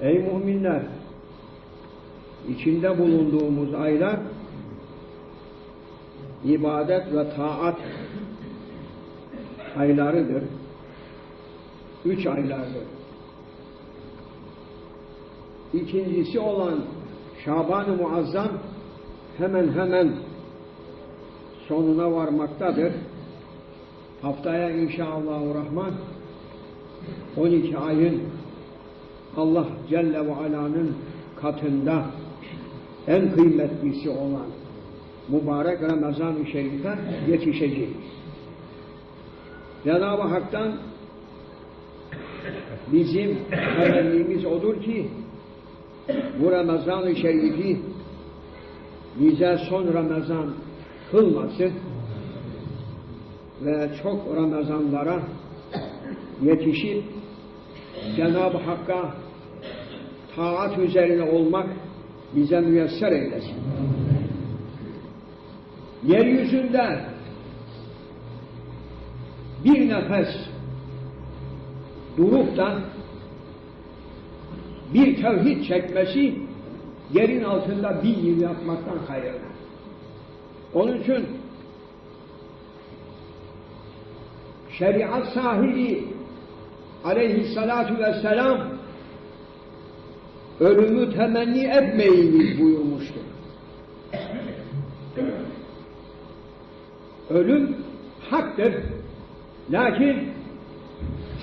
Ey müminler! içinde bulunduğumuz aylar ibadet ve taat aylarıdır. Üç aylardır. İkincisi olan Şaban-ı Muazzam hemen hemen sonuna varmaktadır. Haftaya inşallah Rahman 12 ayın Allah Celle ve Ala'nın katında en kıymetlisi olan mübarek Ramazan-ı Şerif'e yetişeceğiz. Cenab-ı Hak'tan bizim temennimiz odur ki bu Ramazan-ı Şerif'i bize son Ramazan kılmasın ve çok Ramazanlara yetişip Cenab-ı Hakk'a taat üzerine olmak bize müyesser eylesin. Yeryüzünde bir nefes durup da bir tevhid çekmesi yerin altında bin yıl yapmaktan hayırlı. Onun için şeriat sahibi aleyhissalatu vesselam ölümü temenni etmeyiniz buyurmuştur. Ölüm haktır. Lakin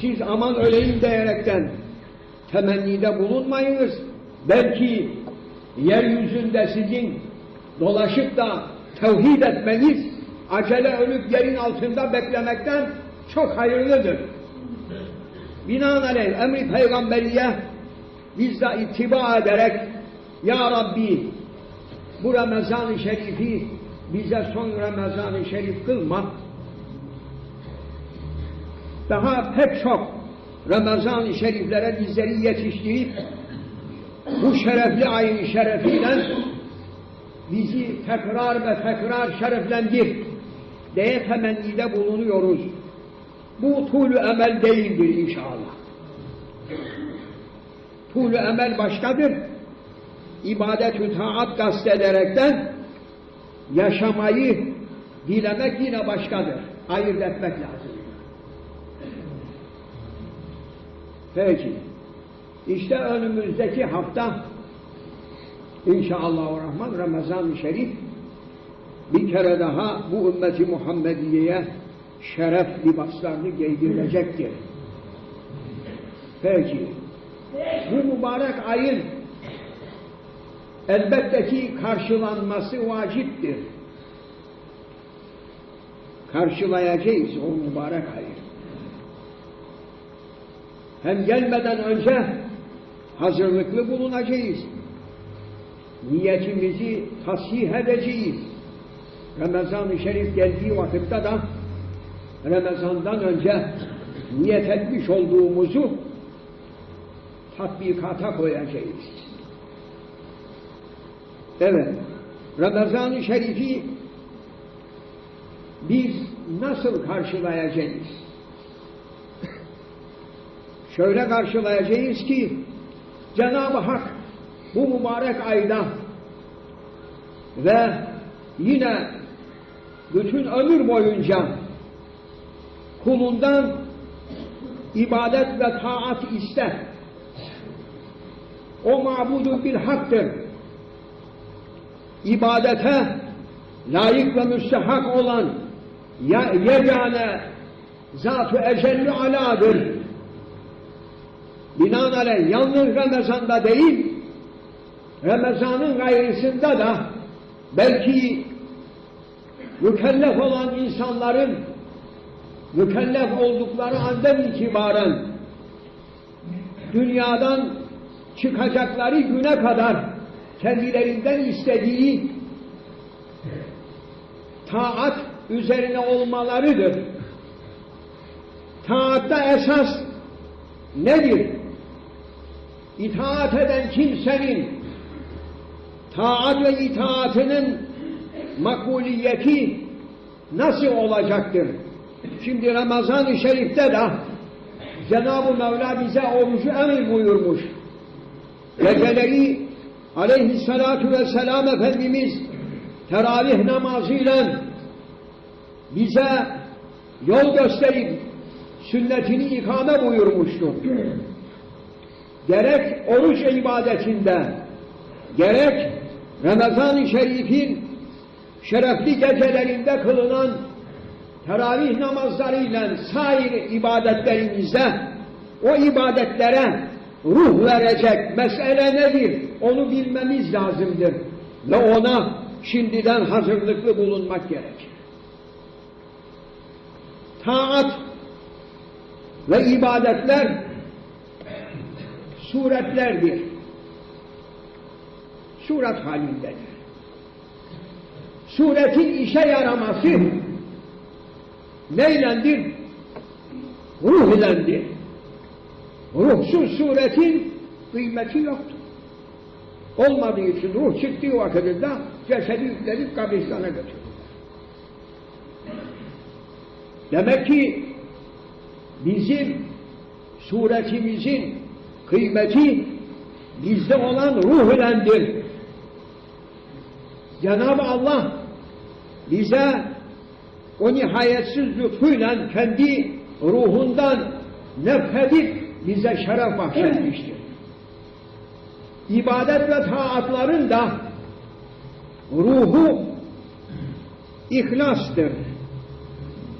siz aman öleyim diyerekten temennide bulunmayınız. Belki yeryüzünde sizin dolaşıp da tevhid etmeniz acele ölüp yerin altında beklemekten çok hayırlıdır. Binaenaleyh emri peygamberiye biz de ittiba ederek Ya Rabbi bu Ramazan-ı Şerif'i bize son Ramazan-ı Şerif kılma. Daha pek çok Ramazan-ı Şeriflere bizleri yetiştirip bu şerefli ayın şerefiyle bizi tekrar ve tekrar şereflendir diye temennide bulunuyoruz. Bu tulü emel değildir inşallah. Tulü emel başkadır. İbadet-ü taat kastederekten yaşamayı dilemek yine başkadır. Ayırt etmek lazım. Peki. İşte önümüzdeki hafta inşallah Rahman Ramazan-ı Şerif bir kere daha bu ümmeti Muhammediye'ye şeref libaslarını giydirilecektir. Peki. Bu mübarek ayın elbette ki karşılanması vaciptir. Karşılayacağız o mübarek ayı. Hem gelmeden önce hazırlıklı bulunacağız. Niyetimizi tasih edeceğiz. Ramazan-ı Şerif geldiği vakitte de Ramazan'dan önce niyet etmiş olduğumuzu tatbikata koyacağız. Evet, Ramazan-ı Şerif'i biz nasıl karşılayacağız? Şöyle karşılayacağız ki Cenab-ı Hak bu mübarek ayda ve yine bütün ömür boyunca kulundan ibadet ve taat ister. O mabudu bir haktır. İbadete layık ve müstehak olan yegane zat-ı ecelli aladır. Binaenaleyh yalnız Ramazan'da değil, Ramazan'ın gayrısında da belki mükellef olan insanların mükellef oldukları andan itibaren dünyadan çıkacakları güne kadar kendilerinden istediği taat üzerine olmalarıdır. Taatta esas nedir? İtaat eden kimsenin taat ve itaatının makbuliyeti nasıl olacaktır? Şimdi Ramazan-ı Şerif'te de Cenab-ı Mevla bize orucu emir buyurmuş. Geceleri aleyhissalatu vesselam Efendimiz teravih namazıyla bize yol gösterip sünnetini ikame buyurmuştur. Gerek oruç ibadetinde, gerek Ramazan-ı Şerif'in şerefli gecelerinde kılınan teravih namazlarıyla sair ibadetlerimizde o ibadetlere ruh verecek mesele nedir? Onu bilmemiz lazımdır. Ve ona şimdiden hazırlıklı bulunmak gerekir. Taat ve ibadetler suretlerdir. Suret halindedir. Suretin işe yaraması neylendir? Ruh ilendir. Ruhsuz suretin kıymeti yoktur. Olmadığı için ruh çıktığı vakitte cesedi yüklenip kabristana götürür. Demek ki bizim suretimizin kıymeti bizde olan ruh ilendir. Cenab-ı Allah bize o nihayetsiz lütfuyla kendi ruhundan nefhedip bize şeref bahşetmiştir. İbadet ve taatların da ruhu ihlastır.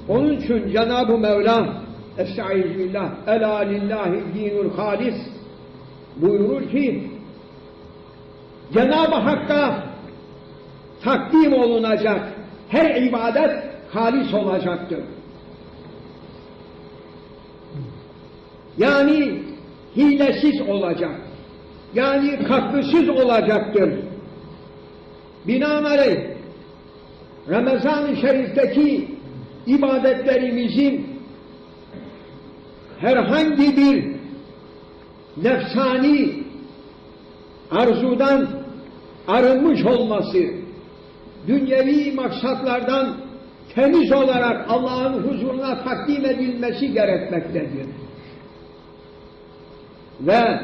Onun için Cenab-ı Mevla Estaizu billah Ela lillahi dinul halis buyurur ki Cenab-ı Hakk'a takdim olunacak her ibadet halis olacaktır. Yani hilesiz olacak. Yani katkısız olacaktır. Binaenaleyh Ramazan-ı Şerif'teki ibadetlerimizin herhangi bir nefsani arzudan arınmış olması, dünyevi maksatlardan temiz olarak Allah'ın huzuruna takdim edilmesi gerekmektedir. Ve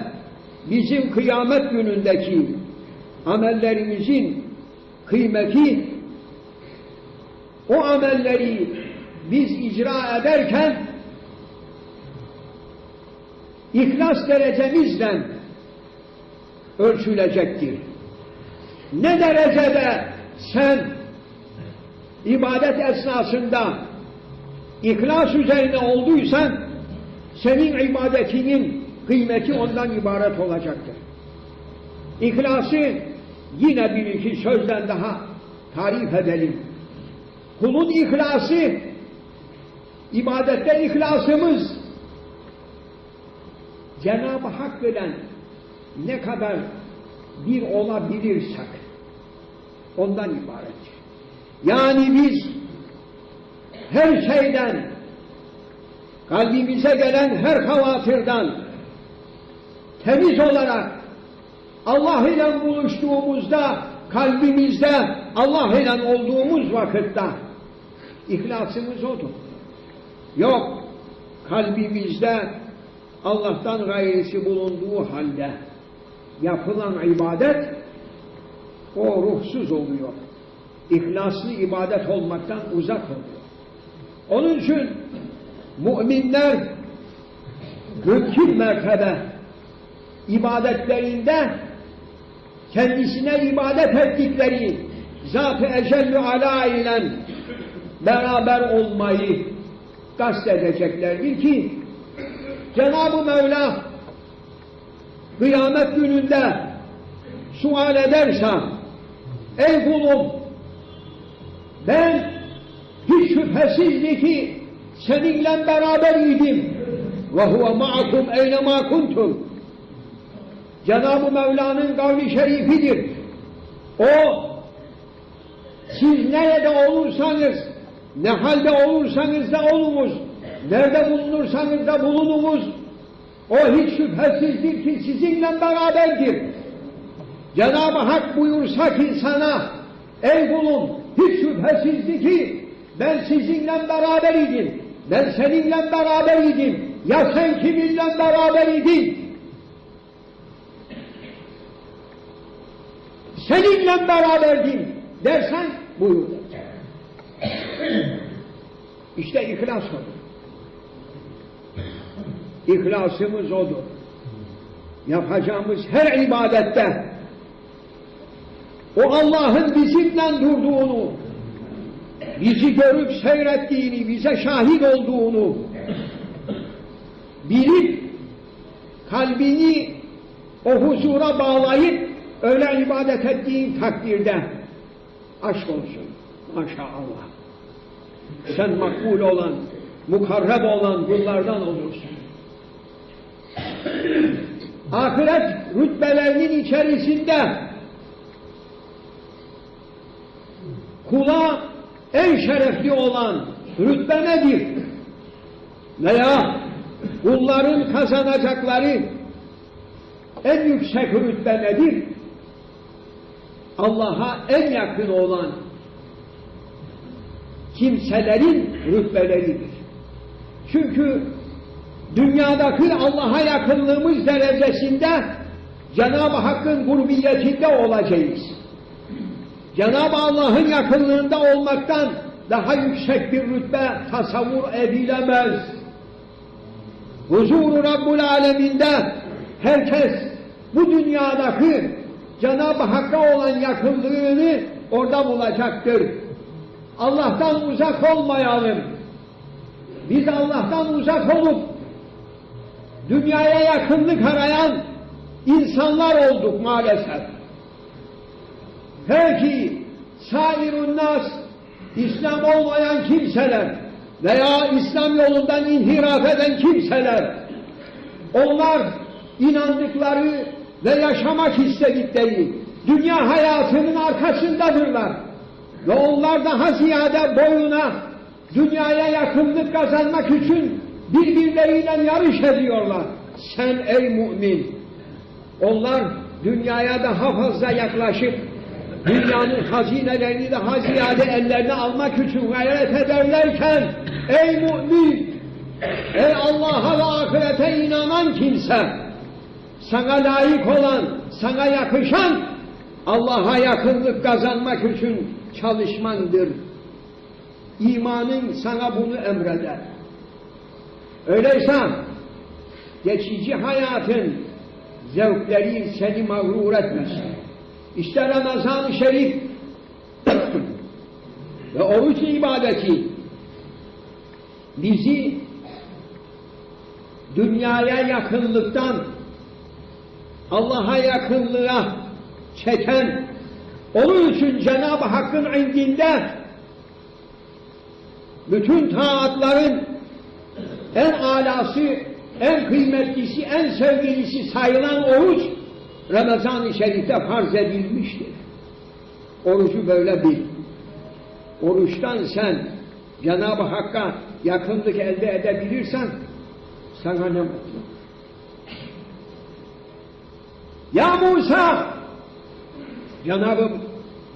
bizim kıyamet günündeki amellerimizin kıymeti o amelleri biz icra ederken ihlas derecemizle ölçülecektir. Ne derecede sen ibadet esnasında ihlas üzerine olduysan senin ibadetinin kıymeti ondan ibaret olacaktır. İhlası yine bir iki sözden daha tarif edelim. Kulun ihlası, ibadette ihlasımız Cenab-ı Hak bilen ne kadar bir olabilirsek ondan ibarettir. Yani biz her şeyden kalbimize gelen her havatırdan temiz olarak Allah ile buluştuğumuzda kalbimizde Allah ile olduğumuz vakitte ihlasımız odur. Yok kalbimizde Allah'tan gayrisi bulunduğu halde yapılan ibadet o ruhsuz oluyor. İhlaslı ibadet olmaktan uzak oluyor. Onun için müminler mümkün mertebe ibadetlerinde kendisine ibadet ettikleri Zat-ı Ecellü Ala ile beraber olmayı kastedeceklerdir ki Cenab-ı Mevla kıyamet gününde sual ederse ey kulum ben hiç şüphesizdi ki seninle beraber idim. Ve huve ma'akum eynema kuntum Cenab-ı Mevla'nın kavli şerifidir. O siz nerede olursanız ne halde olursanız da olunuz nerede bulunursanız da bulununuz o hiç şüphesizdir ki sizinle beraberdir. Cenab-ı Hak buyursa ki sana ey kulum hiç şüphesizdir ki ben sizinle beraber idim. Ben seninle beraber idim. Ya sen kiminle beraber idin? Seninle beraberdim dersen buyur. İşte ihlas odur. İhlasımız odur. Yapacağımız her ibadette o Allah'ın bizimle durduğunu, bizi görüp seyrettiğini, bize şahit olduğunu bilip kalbini o huzura bağlayıp öyle ibadet ettiğin takdirde aşk olsun. Maşallah. Sen makbul olan, mukarreb olan kullardan olursun. Ahiret rütbelerinin içerisinde kula en şerefli olan rütbe nedir? Veya kulların kazanacakları en yüksek rütbe nedir? Allah'a en yakın olan kimselerin rütbeleridir. Çünkü dünyadaki Allah'a yakınlığımız derecesinde Cenab-ı Hakk'ın gurbiyetinde olacağız. Cenab-ı Allah'ın yakınlığında olmaktan daha yüksek bir rütbe tasavvur edilemez. Huzuru Rabbul Aleminde herkes bu dünyadaki Cenab-ı Hakk'a olan yakınlığını orada bulacaktır. Allah'tan uzak olmayalım. Biz Allah'tan uzak olup dünyaya yakınlık arayan insanlar olduk maalesef. Peki sairun nas İslam olmayan kimseler veya İslam yolundan inhiraf eden kimseler onlar inandıkları ve yaşamak istedikleri dünya hayatının arkasındadırlar. Ve onlar daha ziyade boyuna dünyaya yakınlık kazanmak için birbirleriyle yarış ediyorlar. Sen ey mümin, onlar dünyaya daha fazla yaklaşıp dünyanın hazinelerini daha ziyade ellerine almak için gayret ederlerken ey mümin, ey Allah'a ve ahirete inanan kimse sana layık olan, sana yakışan Allah'a yakınlık kazanmak için çalışmandır. İmanın sana bunu emreder. Öyleyse geçici hayatın zevkleri seni mağrur etmesin. İşte Ramazan-ı Şerif ve oruç ibadeti bizi dünyaya yakınlıktan Allah'a yakınlığa çeken onun için Cenab-ı Hakk'ın indinde bütün taatların en alası, en kıymetlisi, en sevgilisi sayılan oruç Ramazan-ı Şerif'te farz edilmiştir. Orucu böyle bil. Oruçtan sen Cenab-ı Hakk'a yakınlık elde edebilirsen sana ne mutlu. Ya Musa! Cenab-ı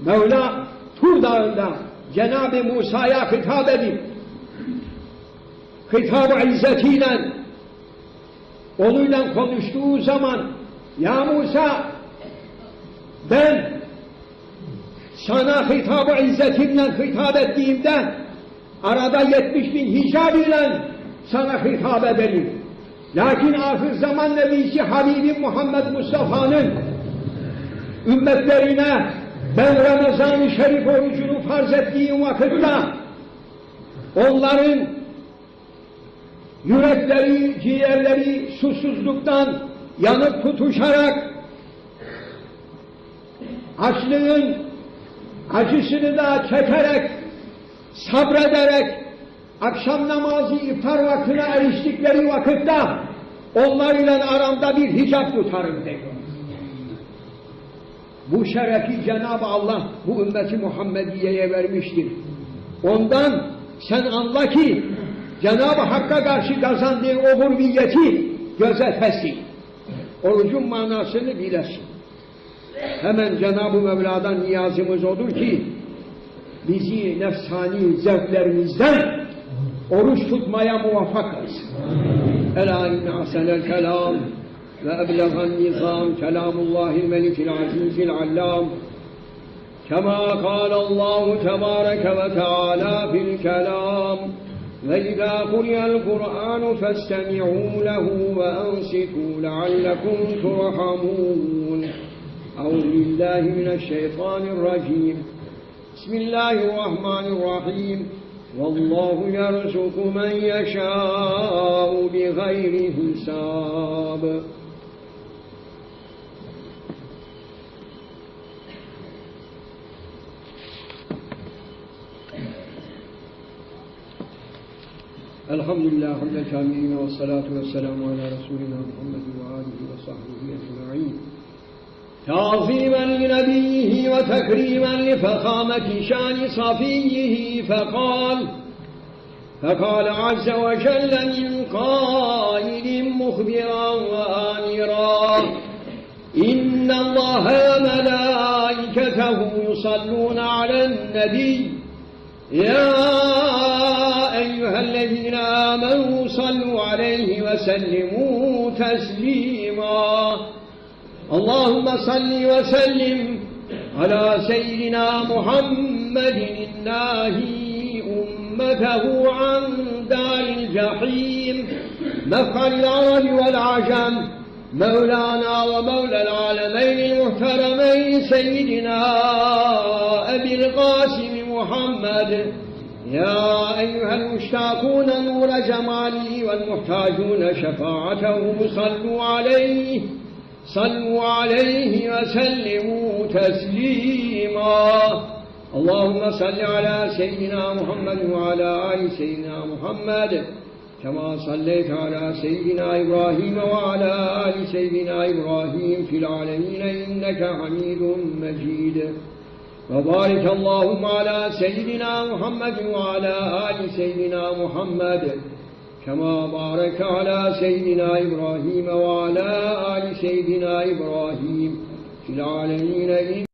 Mevla Tur Dağı'nda Cenab-ı Musa'ya hitap edip hitap-ı izzetiyle onunla konuştuğu zaman Ya Musa ben sana hitap-ı izzetimle hitap ettiğimde arada yetmiş bin hicab ile sana hitap ederim. Lakin ahir zaman nebisi Habibim Muhammed Mustafa'nın ümmetlerine ben Ramazan-ı Şerif orucunu farz ettiğim vakitte onların yürekleri, ciğerleri susuzluktan yanıp tutuşarak açlığın acısını da çekerek sabrederek akşam namazı iftar vaktine eriştikleri vakitte onlar ile aramda bir hicap tutarım diyor. Bu şerefi Cenab-ı Allah bu ümmeti Muhammediye'ye vermiştir. Ondan sen anla ki Cenab-ı Hakk'a karşı kazandığın o hurmiyeti gözetesin. Orucun manasını bilesin. Hemen Cenab-ı Mevla'dan niyazımız odur ki bizi nefsani zevklerimizden oruç tutmaya muvaffak kılsın. Ela inne ahsenel kelam ve eblegan nizam kelamullahil melikil azizil allam كما قال الله تبارك وتعالى في الكلام وإذا قرئ القرآن فاستمعوا له وأنصتوا لعلكم ترحمون. أعوذ بالله من الشيطان الرجيم. بسم الله الرحمن الرحيم. والله يرزق من يشاء بغير حساب. الحمد لله حمد الكاملين والصلاة والسلام على رسولنا محمد وآله وصحبه أجمعين. تعظيما لنبيه وتكريما لفخامة شان صفيه فقال فقال عز وجل من قائل مخبرا وآمرا إن الله وملائكته يصلون على النبي يا أيها الذين آمنوا صلوا عليه وسلموا تسليما. اللهم صل وسلم على سيدنا محمد الناهي أمته عن دار الجحيم. مفعل العرب والعجم مولانا ومولى العالمين المحترمين سيدنا أبي القاسم محمد. يا أيها المشتاقون نور جماله والمحتاجون شفاعته صلوا عليه. صلوا عليه وسلموا تسليما. اللهم صل على سيدنا محمد وعلى آل سيدنا محمد كما صليت على سيدنا إبراهيم وعلى آل سيدنا إبراهيم في العالمين إنك حميد مجيد. وبارك اللهم على سيدنا محمد وعلى آل سيدنا محمد كما بارك على سيدنا إبراهيم وعلى آل سيدنا إبراهيم في العالمين